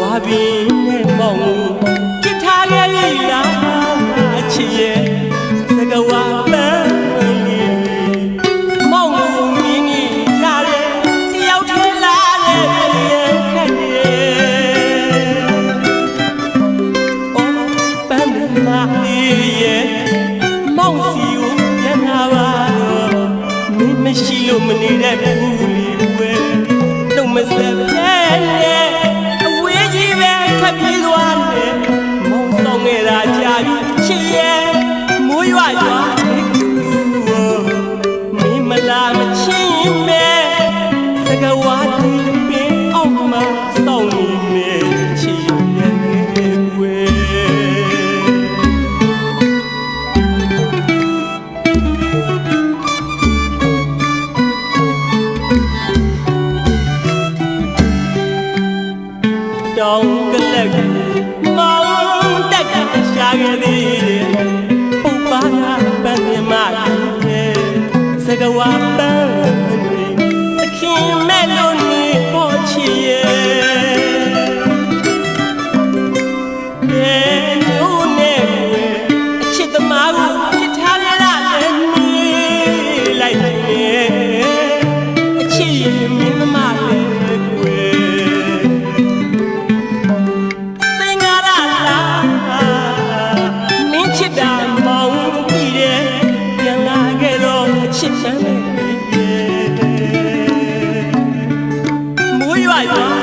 ဝါပင်နဲ့မောင်ကိုကြစ်ထားရဲ့လိလာအချစ်ရဲ့စကဝါပန်းလေးမောင်ကိုမင်းကြီးလာတယ်တယောက်ထဲလာတယ်ပြည့်ရဲ့ခက်တယ်အော်ပန်းမလေးရဲ့မောင်စီကိုမျက်နှာပါတော့မင်းမရှိလို့မနေတဲ့ဘူးလေဝဲတော့မဆက် တောင်ကလက်ကမောင်တက်ကရှာခဲ့သည်ပုပ္ပါကပန်းမြမကဲစကဝါပန်းတွေသခင်မဲ့လို့ Bye.